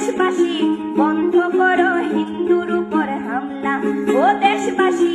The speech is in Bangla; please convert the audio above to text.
দেশবাসী বন্ধ করো হিন্দুর উপর হামলা। ও দেশবাসী